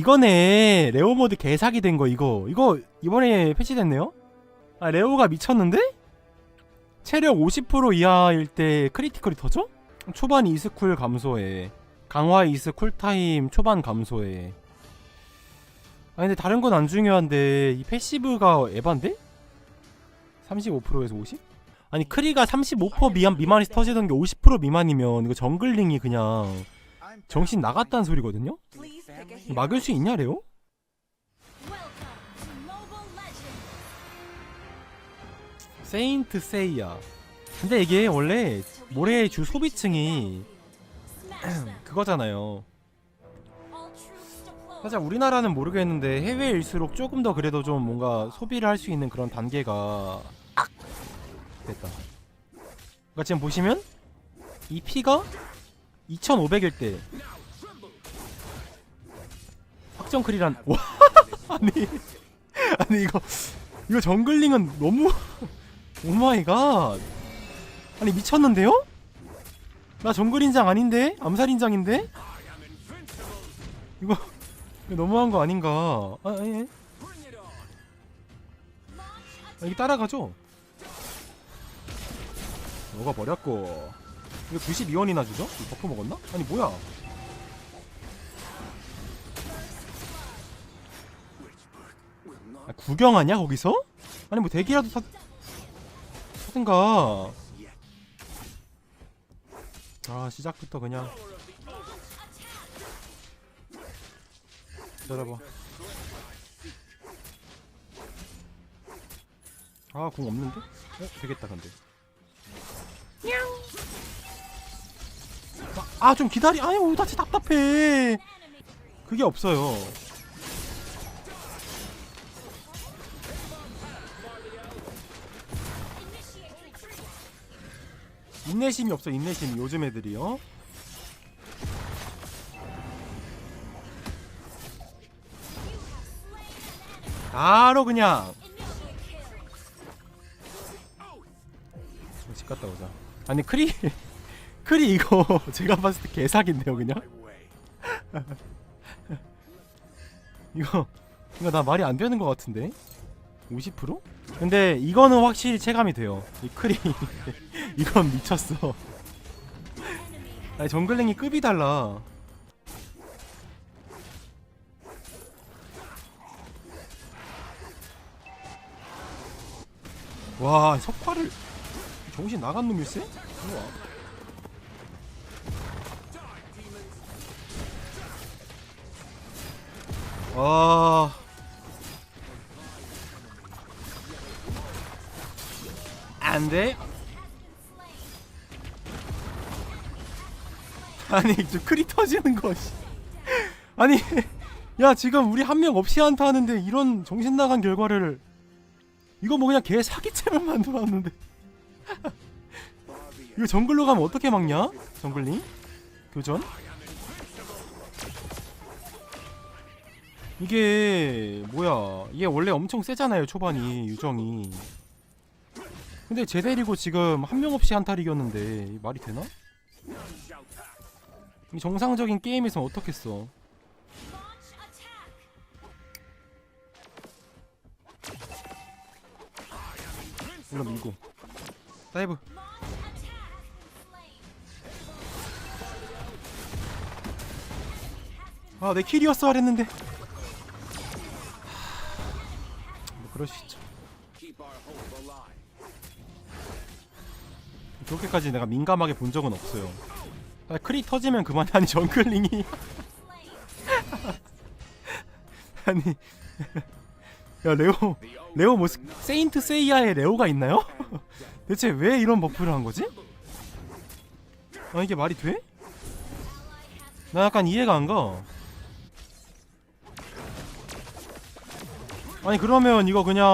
이거네 레오 모드 개사기 된 거 이거 이거 이번에 패치됐네요 아 레오가 미쳤는데? 체력 50% 이하일 때 크리티컬이 터져? 초반 이스쿨 감소해 강화 이스 쿨타임 초반 감소해 아 근데 다른 건 안 중요한데 이 패시브가 에반데? 35%에서 50? 아니 크리가 35% 미만, 미만에서 터지던 게 50% 미만이면 이거 정글링이 그냥 정신 나갔다는 소리거든요? 막을 수 있냐 레오? 세인트 세이야 근데 이게 원래 모래의 주 소비층이 그거잖아요 사실 우리나라는 모르겠는데 해외일수록 조금 더 그래도 좀 뭔가 소비를 할 수 있는 그런 단계가 됐다 그러니까 지금 보시면 이 피가 2500일 때 확정 크리란 와 아니 아니 이거 이거 정글링은 너무 오마이갓 아니 미쳤는데요? 나 정글인장 아닌데? 암살인장인데? 이거, 이거 너무한 거 아닌가 아, 아니, 아니. 아, 이게 따라가죠? 먹어 버렸고 이거 92원이나 주죠? 버프 먹었나? 아니 뭐야 아, 구경하냐 거기서? 아니 뭐 대기라도 사 하든가 아 시작부터 그냥 기다려봐 아 공 없는데? 어? 되겠다 근데 아 좀 기다리 아유 나 진짜 답답해. 그게 없어요. 인내심이 없어 인내심이 요즘 애들이요. 바로 그냥. 집 갔다 오자. 아니 크리 크리 이거 제가 봤을 때 개사기인데요 그냥 이거 이거 나 말이 안 되는 것 같은데 50%? 근데 이거는 확실히 체감이 돼요 이 크리 이건 미쳤어 아니 정글링이 급이 달라 와 석화를 정신 나간 놈일세? 우와. 와 안돼? 아니 저 크리 터지는 거 씨. 아니 야 지금 우리 한 명 없이 한타 하는데 이런 정신 나간 결과를 이거 뭐 그냥 개 사기채만 만들어놨는데. 이거 정글로 가면 어떻게 막냐? 정글링? 교전 이게 뭐야? 이게 원래 엄청 세잖아요 초반이 유정이. 근데 쟤 데리고 지금 한 명 없이 한타를 이겼는데 이 말이 되나? 이 정상적인 게임에서 어떻겠어? 올라 밀고. 다이브. 아내 킬이었어 하랬는데 있죠 그렇게까지 내가 민감하게 본 적은 없어요 아, 크리 터지면 그만 아니 정글링이 아니 야 레오 레오 뭐 스- 세인트 세이야의 레오가 있나요? 대체 왜 이런 버프를 한 거지? 아 이게 말이 돼? 나 약간 이해가 안 가. 아니 그러면 이거 그냥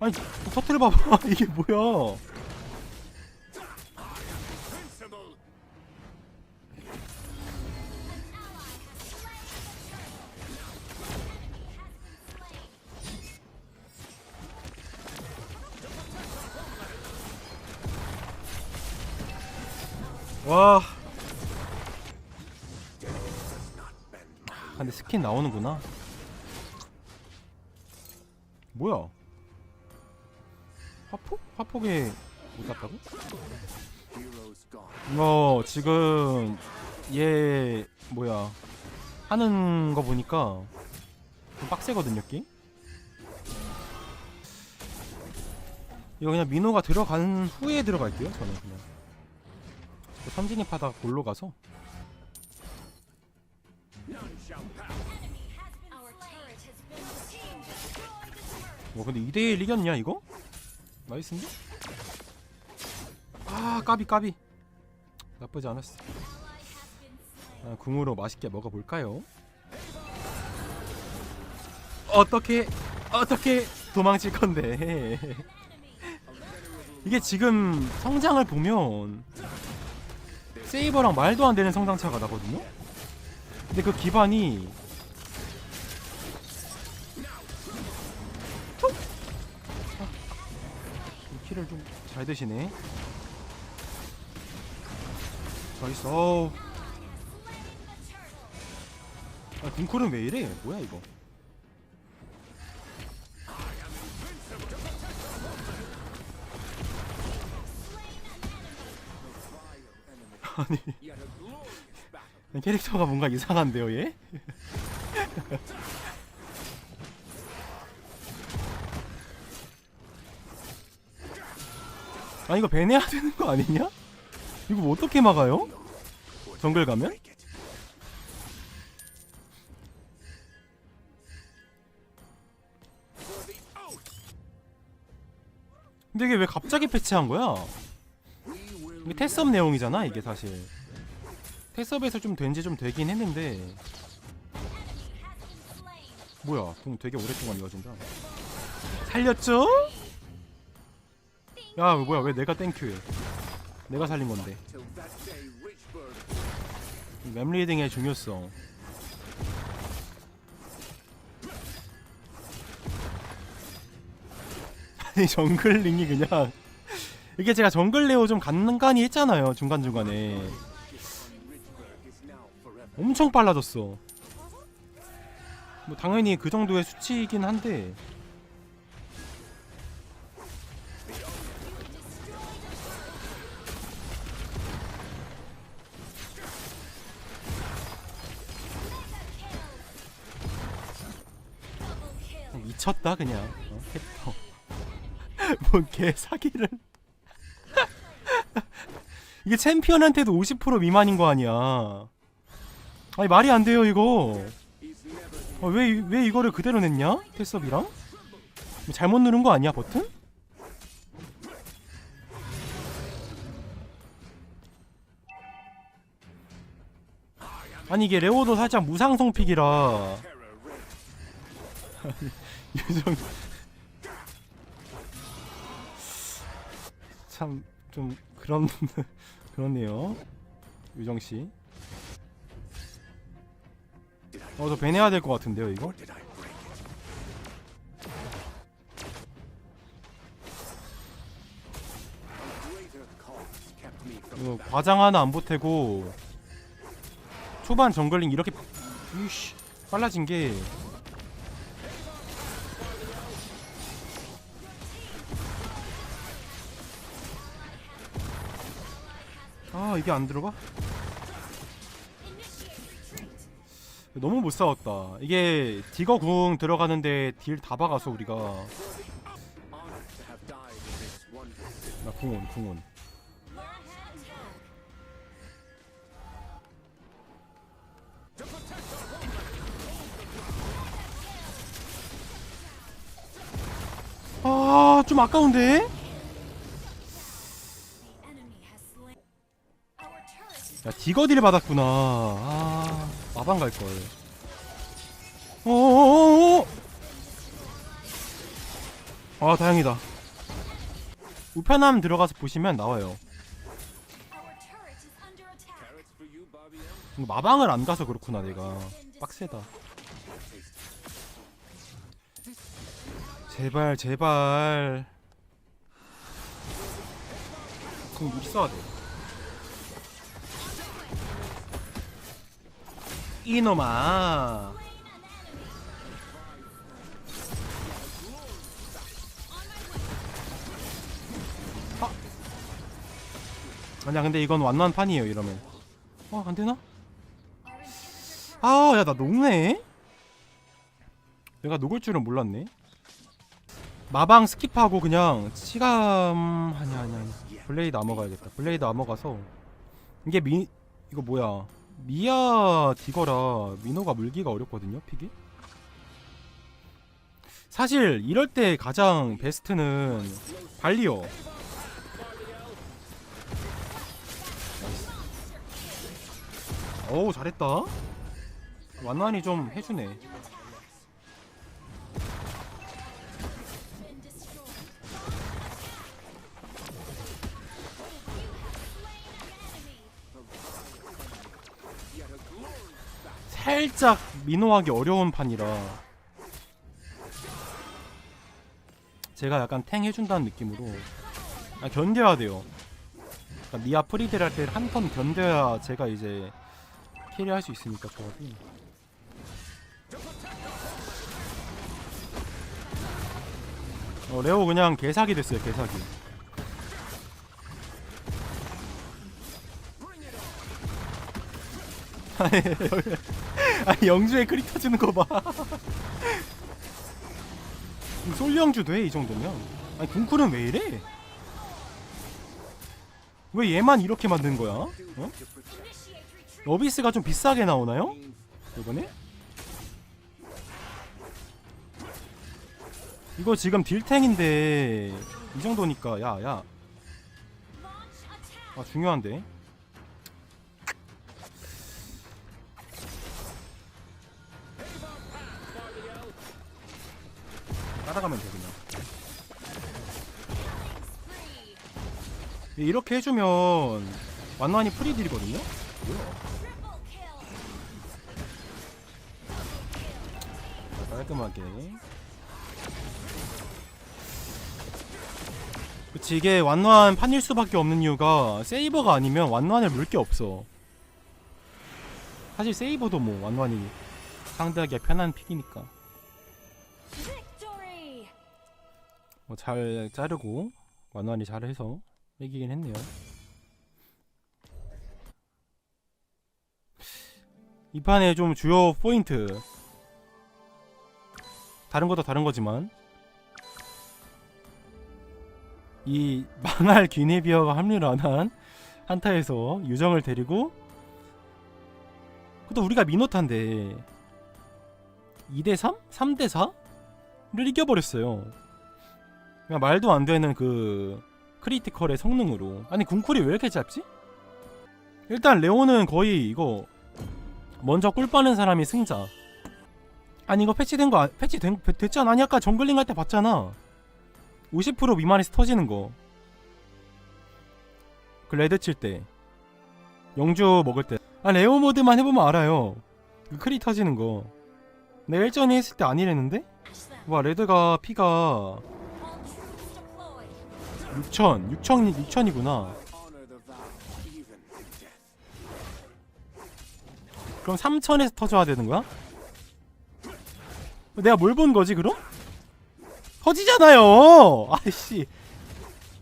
아니 터트려 봐봐 이게 뭐야? 와 근데 스킨 나오는구나. 뭐야? 화폭? 화폭에 못 갔다고? 이거 지금 얘 뭐야 하는 거 보니까 좀 빡세거든요 게임. 이거 그냥 민호가 들어간 후에 들어갈게요 저는 그냥 선진입 하다가 골로 가서 뭐 근데 2대1 이겼냐 이거? 나이스인데? 아 까비 까비 나쁘지 않았어 아, 궁으로 맛있게 먹어볼까요? 어떻게 어떻게 도망칠 건데 이게 지금 성장을 보면 세이버랑 말도 안 되는 성장차가 나거든요? 근데 그 기반이 이 키를 좀 잘 드시네. 나이스. 어우. 아, 궁쿨은 왜 이래? 뭐야 이거? 아니 캐릭터가 뭔가 이상한데요 얘? 아 이거 배내야 되는 거 아니냐? 이거 뭐 어떻게 막아요? 정글 가면? 근데 이게 왜 갑자기 패치한 거야? 이게 테스업 내용이잖아 이게 사실 테스업에서 좀 된 지 좀 되긴 했는데 뭐야 공 되게 오랫동안 이어진다 살렸죠? 야 뭐야. 왜 내가 땡큐해 내가 살린 건데. 이 맵리딩의 중요성. 아니 정글링이 그냥 이게 제가 정글 레오 좀 간간히 했잖아요 중간중간에. 엄청 빨라졌어. 뭐 당연히 그 정도의 수치이긴 한데 미쳤다 그냥 어, 캐릭터 뭔 개사기를 이게 챔피언한테도 50% 미만인 거 아니야 아니 말이 안 돼요 이거 어, 왜, 왜 이거를 그대로 냈냐? 테스업이랑? 뭐 잘못 누른 거 아니야 버튼? 아니 이게 레오도 살짝 무상성 픽이라 유정 참 좀 그런 그렇네요 유정 씨. 어 저 배내야 될 것 같은데요 이거? 이거 과장 하나 안 보태고 초반 정글링 이렇게 이씨 빨라진 게 아 이게 안 들어가? 너무 못 싸웠다. 이게 디거 궁 들어가는데 딜 다 박아서 우리가 나 궁온 궁온. 아, 좀 아까운데? 야, 디거딜 받았구나. 아, 마방 갈 걸. 어어어어. 아, 다행이다. 우편함 들어가서 보시면 나와요. 마방을 안 가서 그렇구나, 내가. 빡세다. 제발, 제발. 그럼 미리 써야 돼. 이놈아. 아. 아니야 근데 이건 완완 판이에요 이러면. 어 안되나? 아 야 나 녹네? 내가 녹을 줄은 몰랐네. 마방 스킵하고 그냥 치감 아니야 아니야 아니야. 블레이드 아머 가야겠다. 블레이드 아머 가서. 이게 미 이거 뭐야 미아 디거라 민호가 물기가 어렵거든요 픽이? 사실 이럴 때 가장 베스트는 발리오. 어우 잘했다. 완완히 좀 해주네 살짝 민호하기 어려운 판이라 제가 약간 탱 해준다는 느낌으로 아, 견뎌야 돼요. 그러니까 미아 프리딜 할 때 한 턴 견뎌야 제가 이제 캐리할 수 있으니까 조합이 어, 레오 그냥 개사기 됐어요 개사기 아니 영주에 크리 터지는 거 봐. 솔 영주 돼 이 정도면. 아니 군쿨은 왜 이래? 왜 얘만 이렇게 만든 거야? 어? 러비스가 좀 비싸게 나오나요? 이번에? 이거 지금 딜탱인데 이 정도니까 야야. 아 중요한데 따라가면 돼 그냥. 이렇게 해주면 완완히 프리딜이거든요? 뭐야 깔끔하게. 그치 이게 완완 판일 수밖에 없는 이유가 세이버가 아니면 완완을 물 게 없어. 사실 세이버도 뭐 완완이 상대하기가 편한 픽이니까 뭐 잘 자르고 완완히 잘해서 이기긴 했네요. 이 판의 좀 주요 포인트 다른 것도 다른 거지만 이 망할 귀네비어가 합류를 안한 한타에서 유정을 데리고 또 우리가 미노타인데 2대3? 3대4 를 이겨버렸어요. 그냥 말도 안 되는 그 크리티컬의 성능으로. 아니 궁쿨이 왜 이렇게 짧지? 일단 레오는 거의 이거 먼저 꿀 빠는 사람이 승자. 아니 이거 패치된 거 아- 패치 된, 됐잖아. 아니 아까 정글링 할 때 봤잖아. 50% 미만에서 터지는 거그 그 레드 칠 때. 영주 먹을 때 아 레오 모드만 해보면 알아요. 그 크리 터지는 거. 내가 일전에 했을 때 아니랬는데? 와 레드가 피가. 6천, 6천, 6천이구나. honor the vow, even in death. 그럼 3천에서 터져야 되는 거야? 내가 뭘 본 거지 그럼? 터지잖아요. 아이씨.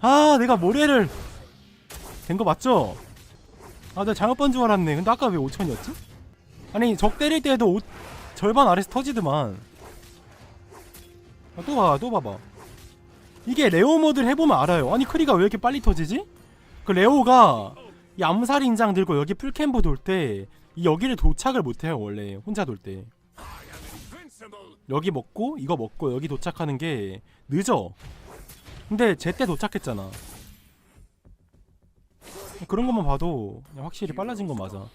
아, 내가 모래를 된 거 맞죠? 아, 내가 잘못 본 줄 알았네. 근데 아까 왜 5천이었지? 아니, 적 때릴 때도 오, 절반 아래서 터지더만. 아, 또 봐, 또 봐봐. 이게 레오 모드를 해보면 알아요. 아니, 크리가 왜 이렇게 빨리 터지지? 그 레오가 이 암살 인장 들고 여기 풀캠프 돌때이 여기를 도착을 못해요 원래 혼자 돌 때 여기 먹고 이거 먹고 여기 도착하는 게 늦어 근데 제때 도착했잖아 그런 것만 봐도 확실히 빨라진 건 맞아